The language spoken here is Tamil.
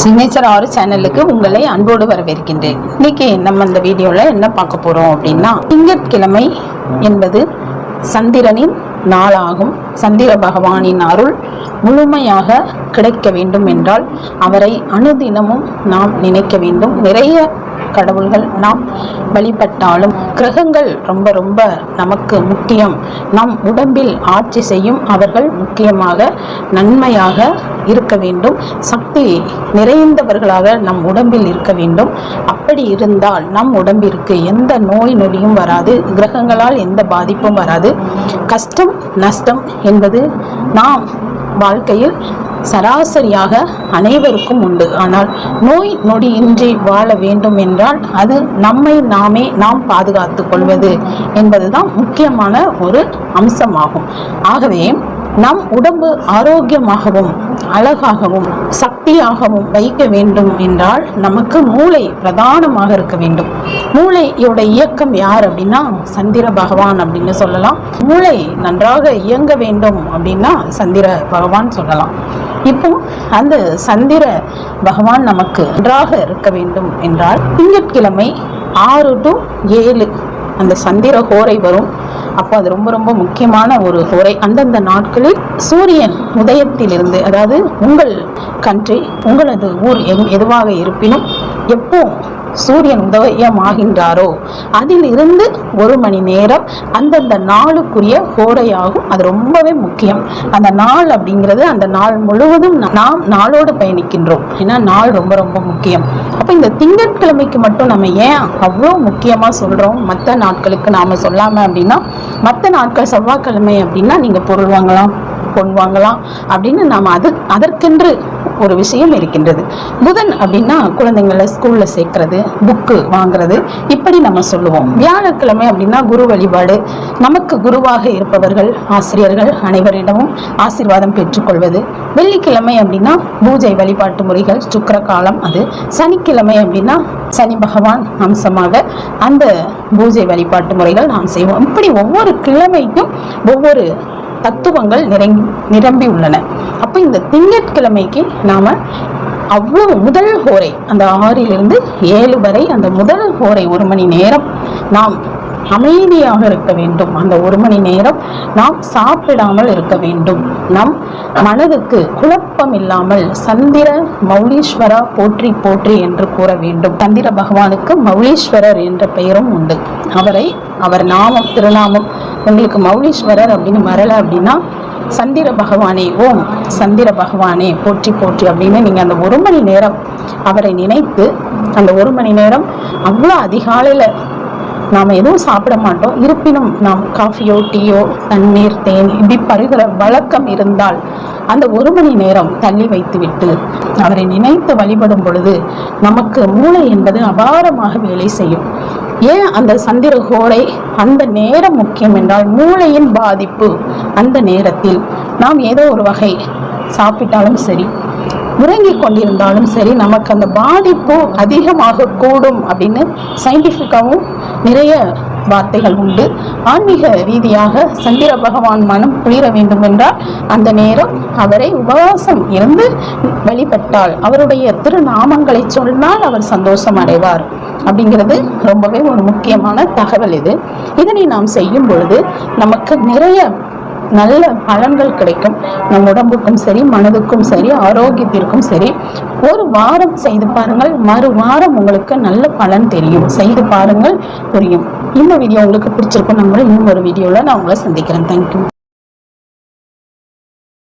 சிக்னேச்சர் ஆறு சேனலுக்கு உங்களை அன்போடு வரவேற்கின்றேன். இன்னைக்கு நம்ம இந்த வீடியோவில் என்ன பார்க்க போகிறோம் அப்படின்னா திங்கட்கிழமை என்பது சந்திரனின் நாளாகும். சந்திர பகவானின் அருள் முழுமையாக கிடைக்க வேண்டும் என்றால் அவரை அனுதினமும் நாம் நினைக்க வேண்டும். நிறைய கடவுள்கள் நாம் வழிபட்டாலும் கிரகங்கள் ரொம்ப ரொம்ப நமக்கு முக்கியம். நம் உடம்பில் ஆட்சி செய்யும் அவர்கள் முக்கியமாக நன்மையாக இருக்க வேண்டும். சக்தி நிறைந்தவர்களாக நம் உடம்பில் இருக்க வேண்டும். அப்படி இருந்தால் நம் உடம்பிற்கு எந்த நோய் நொடியும் வராது. கிரகங்களால் எந்த பாதிப்பும் வராது. கஷ்டம் நஷ்டம் என்பது நாம் வாழ்க்கையில் சராசரியாக அனைவருக்கும் உண்டு. ஆனால் நோய் நொடியின்றி வாழ வேண்டும் என்றால் அது நம்மை நாமே நாம் பாதுகாத்து கொள்வது என்பதுதான் முக்கியமான ஒரு அம்சமாகும். ஆகவே நம் உடம்பு ஆரோக்கியமாகவும் அழகாகவும் சக்தியாகவும் வைக்க வேண்டும் என்றால் நமக்கு மூளை பிரதானமாக இருக்க வேண்டும். மூளையோட இயக்கம் யார் அப்படின்னா சந்திர பகவான் அப்படின்னு சொல்லலாம். மூளை நன்றாக இயங்க வேண்டும் அப்படின்னா சந்திர பகவான் சொல்லலாம். இப்போ அந்த சந்திர பகவான் நமக்கு நன்றாக இருக்க வேண்டும் என்றால் திங்கட்கிழமை ஆறு டு ஏழு அந்த சந்திர ஹோரை வரும். அப்போ அது ரொம்ப ரொம்ப முக்கியமான ஒரு ஹோரை அந்தந்த நாட்களில் சூரியன் உதயத்திலிருந்து அதாவது உங்கள் கண்ட்ரி உங்களது ஊர் எதுவாக இருப்பினும் எப்போ சூரியன் உதயமாகின்றாரோ? அதிலிருந்து ஒரு மணி நேரம் அந்தந்த நாளுக்குரிய ஹோரையாகும் அது ரொம்பவே முக்கியம். அந்த நாள் அப்படிங்கிறது அந்த நாள் முழுவதும் நாம் நாளோடு பயணிக்கின்றோம். ஏன்னா நாள் ரொம்ப ரொம்ப முக்கியம். அப்போ இந்த திங்கட்கிழமைக்கு மட்டும் நம்ம ஏன் அவ்வளோ முக்கியமாக சொல்கிறோம் மற்ற நாட்களுக்கு நாம் சொல்லாமல் அப்படின்னா மற்ற நாட்கள் செவ்வாய்க்கிழமை அப்படின்னா நீங்கள் பொருள் வாங்கலாம் பொன் வாங்கலாம் அப்படின்னு நாம் அது அதற்கென்று ஒரு விஷயம் இருக்கின்றது. புதன் அப்படின்னா குழந்தைங்களை ஸ்கூலில் சேர்க்கறது புக்கு வாங்குறது இப்படி நம்ம சொல்லுவோம். வியாழக்கிழமை அப்படின்னா குரு வழிபாடு. நமக்கு குருவாக இருப்பவர்கள் ஆசிரியர்கள் அனைவரிடமும் ஆசீர்வாதம் பெற்றுக்கொள்வது. வெள்ளிக்கிழமை அப்படின்னா பூஜை வழிபாட்டு முறைகள் சுக்கர காலம் அது. சனிக்கிழமை அப்படின்னா சனி பகவான் அம்சமாக அந்த பூஜை வழிபாட்டு முறைகள் நாம் செய்வோம். இப்படி ஒவ்வொரு கிழமைக்கும் ஒவ்வொரு தத்துவங்கள் நிரம்பி நிரம்பி உள்ளன. இந்த திங்கட்கிழமைக்கு நாம் அவ்வளவு முதல் ஹோரை அந்த ஆறிலிருந்து ஏழு வரை அந்த முதல் ஹோரை ஒரு மணி நேரம் நாம் அமைதியாக இருக்க வேண்டும். அந்த ஒரு மணி நேரம் நாம் சாப்பிடாமல் இருக்க வேண்டும். நம் மனதுக்கு குழப்பம் இல்லாமல் சந்திர மௌலீஸ்வரா போற்றி போற்றி என்று கூற வேண்டும். சந்திர பகவானுக்கு மௌலீஸ்வரர் என்ற பெயரும் உண்டு. அவரை அவர் நாமம் திருநாமம் உங்களுக்கு மௌலீஸ்வரர் அப்படின்னு வரல அப்படின்னா சந்திர பகவானே ஓம் சந்திர பகவானே போற்றி போற்றி அப்படின்னு நீங்கள் அந்த ஒரு மணி நேரம் அவரை நினைத்து அந்த ஒரு மணி நேரம் அவ்வளோ அதிகாலையில் நாம் எதுவும் சாப்பிட மாட்டோம். இருப்பினும் நாம் காஃபியோ டீயோ தண்ணீர் தேன் இப்படி பருகிற வழக்கம் இருந்தால் அந்த ஒரு மணி நேரம் தள்ளி வைத்துவிட்டு அவரை நினைத்து வழிபடும் பொழுது நமக்கு மூளை என்பது அபாரமாக வேலை செய்யும். ஏன் அந்த சந்திர கோரை அந்த நேரம் முக்கியம் என்றால் மூளையின் பாதிப்பு அந்த நேரத்தில் நாம் ஏதோ ஒரு வகை சாப்பிட்டாலும் சரி உறங்கிக் கொண்டிருந்தாலும் சரி நமக்கு அந்த பாதிப்பு அதிகமாக கூடும் அப்படின்னு சயின்டிஃபிக்காகவும் நிறைய வார்த்தைகள் உண்டு. ஆன்மீக ரீதியாக சந்திர பகவான் மனம் குளிர வேண்டும் என்றால் அந்த நேரம் அவரை உபவாசம் இருந்து வழிபட்டால் அவருடைய திருநாமங்களை சொன்னால் அவர் சந்தோஷம் அடைவார் அப்படிங்கிறது ரொம்பவே ஒரு முக்கியமான தகவல் இது. இதனை நாம் செய்யும் பொழுது நமக்கு நிறைய நல்ல பலன்கள் கிடைக்கும். நம் உடம்புக்கும் சரி மனதுக்கும் சரி ஆரோக்கியத்திற்கும் சரி. ஒரு வாரம் செய்து பாருங்கள். மறு வாரம் உங்களுக்கு நல்ல பலன் தெரியும். செய்து பாருங்கள் புரியும் இந்த வீடியோ உங்களுக்கு பிடிச்சிருக்கும் நம்மளும் இன்னும் ஒரு வீடியோவில் நான் உங்களை சந்திக்கிறேன். தேங்க்யூ